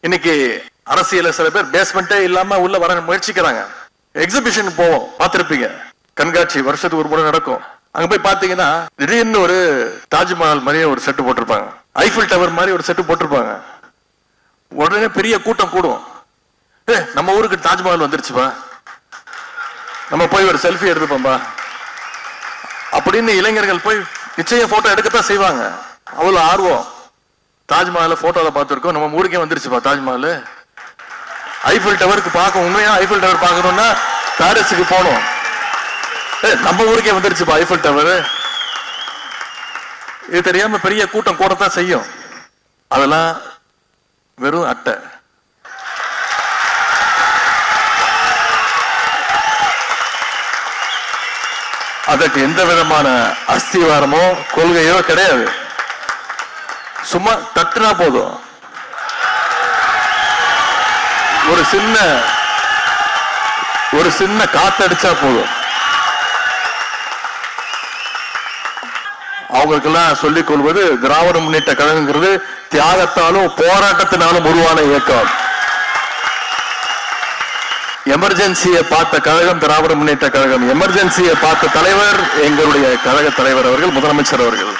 இன்னைக்கு அரசியல சில பேர் பேஸ்மெண்ட்டே இல்லாம உள்ள வர முயற்சிக்கிறாங்க. எக்ஸிபிஷன் போவோம் பார்த்திருப்பீங்க. கண்காட்சி வருஷத்துக்கு ஒரு முறை நடக்கும். அங்க போய் பாத்தீங்கன்னா திடீர்னு ஒரு தாஜ்மஹால் மாதிரியே ஒரு செட்டு போட்டிருப்பாங்க. ஐஃபில் டவர் மாதிரி ஒரு செட்டு போட்டிருப்பாங்க. உடனே பெரிய கூட்டம் கூடும். ஏ நம்ம ஊருக்கு தாஜ்மஹால் வந்துருச்சுப்பா. நம்ம போய் ஒரு செல்ஃபி எடுத்துப்போம்பா. அப்படின்னு இளைஞர்கள் போய் நிச்சயம் போட்டோ எடுக்கத்தான் செய்வாங்க. அவ்வளவு ஆர்வம். தாஜ்மஹால போட்டோல பார்த்துருக்கோம். நம்ம ஊருக்கே வந்துருச்சுப்பா தாஜ்மஹால் ஐஃபில் டவருக்கு பார்க்க உண்மையா ஐஃபில் டவர் பார்க்கணும்னா பாரிஸுக்கு போகணும். ஏ, நம்ம ஊருக்கே வந்துருச்சுப்பா ஐஃபில் டவர் இது தெரியாம பெரிய கூட்டம் கூடத்தான் செய்யும். அதெல்லாம் வெறும் அட்டை. அதற்கு எந்த விதமான அஸ்திவாரமோ கொள்கையோ கிடையாது. சும்மா தட்டுனா போதும். ஒரு சின்ன ஒரு சின்ன காத்தடிச்சா போதும். அவங்களுக்கெல்லாம் சொல்லிக் கொள்வது திராவிட முன்னேற்ற கழகங்கிறது தியாகத்தாலும் போராட்டத்தினாலும் உருவான இயக்கம். எமர்ஜென்சியை பார்த்த கழகம் திராவிட முன்னேற்ற கழகம். எமர்ஜென்சியை பார்த்த தலைவர் எங்களுடைய கழக தலைவர் அவர்கள் முதலமைச்சர் அவர்கள்.